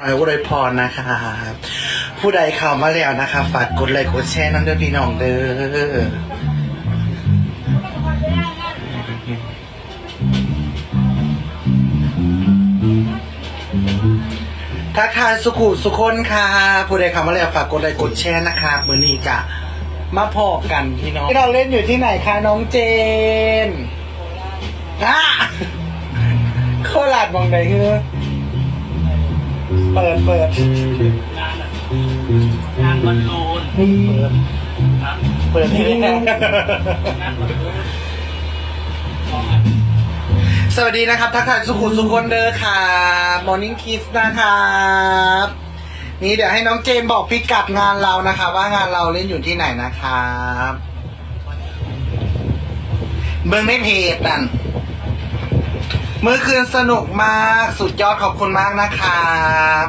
หน่อยอุไรพรนะคะผู้ใดเข้ามาแล้วนะคะ ฝากกดไลค์กดแชร์นั่นด้อพี่น้องเด้อทักทายสุขุสุคนค่ะ ผู้ใดเข้ามาแล้วฝากกดไลค์กดแชร์นะคะมือนี้กะมาพอกันพี่น้องที่เราเล่นอยู่ที่ไหนคะน้องเจนอะโคราชมองไหนเฮ้อ เปิดเปิดงานบอลลูนเปิดที่นี่งานบอลลูนสวัสดีนะครับทักทายสุขุมสุขคนเด้อค่ะ Morning Kiss นะครับนี่เดี๋ยวให้น้องเจมบอกพิกัดงานเรานะคะ ว่างานเราเล่นอยู่ที่ไหนนะครับ เบิ่งในเพจนั่น เมื่อคืนสนุกมากสุดยอดขอบคุณมากนะครับ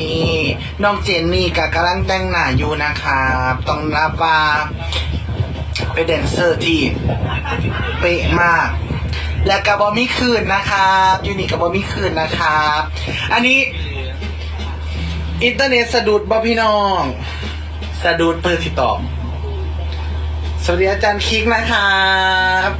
นี่น้องเจนนี่กับกำลังแต่งหน้าอยู่นะครับต้องรับว่าเป็นแดนเซอร์ที่เป๊ะมาก และกับบอมีคืนนะครับยูนิกับบอมีคืนนะครับ อันนี้อินเทอร์เน็ตสะดุดบอพี่น้อง สะดุดเปิดสิตอบ สวัสดีอาจารย์คิกนะครับ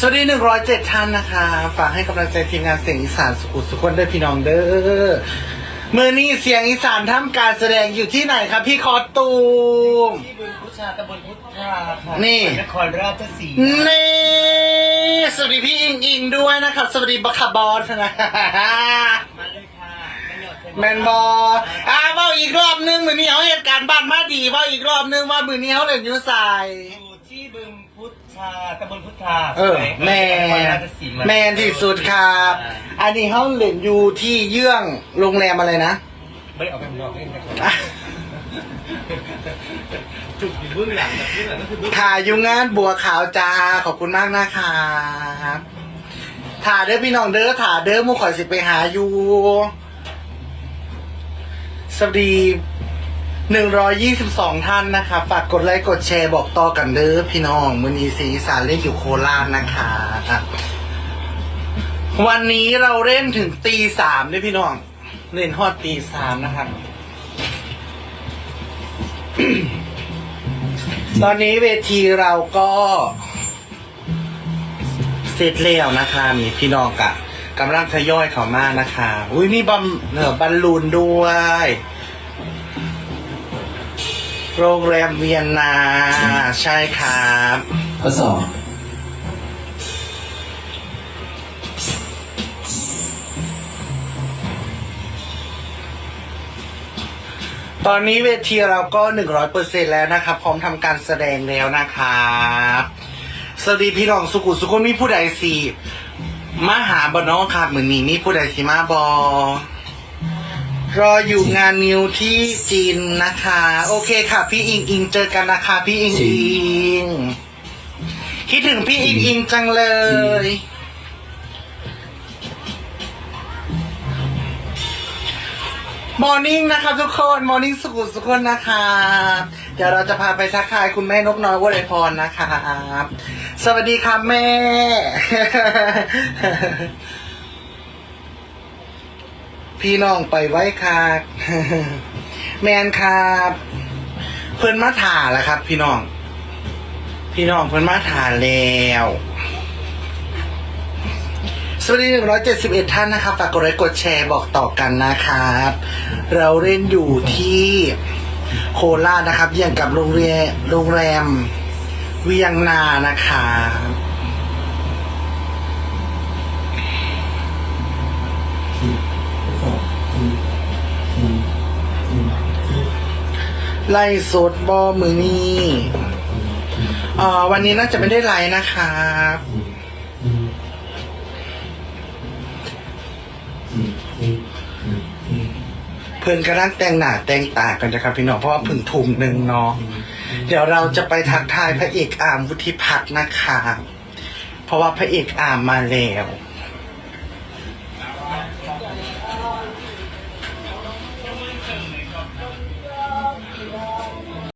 สวัสดีหนึ่งร้อยเจ็ดท่านนะคะ ฝากให้กำลังใจทีมงานเสียงอีสานสุขุมสุขคนด้วยพี่น้องเด้อมือนี้เสียงอีสานทำการแสดงอยู่ที่ไหนครับพี่คอตูม ที่บึงพุชาตำบลพุทธาค่ะนี่ นครราชสีมานี่สวัสดีพี่อิงอิงด้วยนะครับ สวัสดีบัคคาบอสนะมาเลยค่ะไม่หยดเป็นแมนบออ่าเว่าอีกรอบนึงมือนี้เขาเหตุการณ์บ้านมาดีเว่าอีกรอบนึงว่ามือนี้เขาเล่นอยูใส่อยู่ที่บึงพุท ธาตำบลพุทธาเออ แมนครนราชสีมาแมนที่สุดครับ อันนี้เขาเล่นอยู่ที่เยื่องโรงแรมอะไรนะ ไม่ได้เอาไปข้างนอกเล่นนะครับจุดอยู่เบื้องหลังแบบเบื้องหลังก็คือเบื้องถ่ายอยู่งานบัวขาวจ้า ขอบคุณมากนะครับถ่ายเด้อพี่น้องเด้อถ่ายเด้อหมูข่อยสิไปหาอยู่ สวัสดี หนึ่งร้อยยี่สิบสองท่านนะคะฝากกดไลค์กดแชร์บอกต่อกันเด้อพี่น้องมือนีสีสานเล่นอยู่โคราชนะคะวันนี้เราเล่นถึงตีสามด้วยพี่น้อง เล่นฮอดตีสามนะครับ ตอนนี้เวทีเราก็เสร็จแล้วนะคะมีพี่น้องกะกำลังทยอยเข้ามานะคะ อุ้ยมีบอมเหนือบอลลูนด้วย โรงแรมเวียนนาใช่ครับข้อสอบตอนนี้เวทีเราก็หนึ่งร้อยเปอร์เซ็นแล้วนะครับ พร้อมทำการแสดงแล้วนะครับสวัสดีพี่น้องสุขุมสุขนมีผู้ใดสีมาหาบน้องครับเหมือนนี้มีผู้ใดสีมาบอ รออยู่งานนิวที่จีนนะคะ โอเคค่ะ พี่อิงอิงเจอกันนะคะ พี่อิงอิง คิดถึงพี่อิงอิงจังเลย มอร์นิ่งนะครับทุกคน มอร์นิ่งสุขุมสุขคนนะครับเดี๋ยวเราจะพาไปทักทายคุณแม่นกน้อยวลัยพรนะครับ สวัสดีครับแม่ พี่น้องไปไว้ครับแมนครับเพิ่นมาถ่าแล้วครับ พี่น้อง พี่น้องเพิ่นมาถ่าแล้วสวัสดีหนึ่งร้อยเจ็ดสิบเอ็ดท่านนะครับฝากกดไลค์กดแชร์บอกต่อกันนะครับ เราเล่นอยู่ที่โคราชนะครับเยี่ยงกับโรงเรียนโรงแรมเวียงนานะครับ ไล่สดบอมือนี้อ่าวันนี้น่าจะไม่ได้ไลฟ์นะครับเพิ่นกำลังแต่งหน้าแต่งตากันนะครับพี่น้องเพราะว่าเพึ่งทุ่มหนึ่งเนาะเดี๋ยวเราจะไปทักทายพระเอกอามวุฒิพัฒน์นะคะ เพราะว่าพระเอกอามมาแล้ว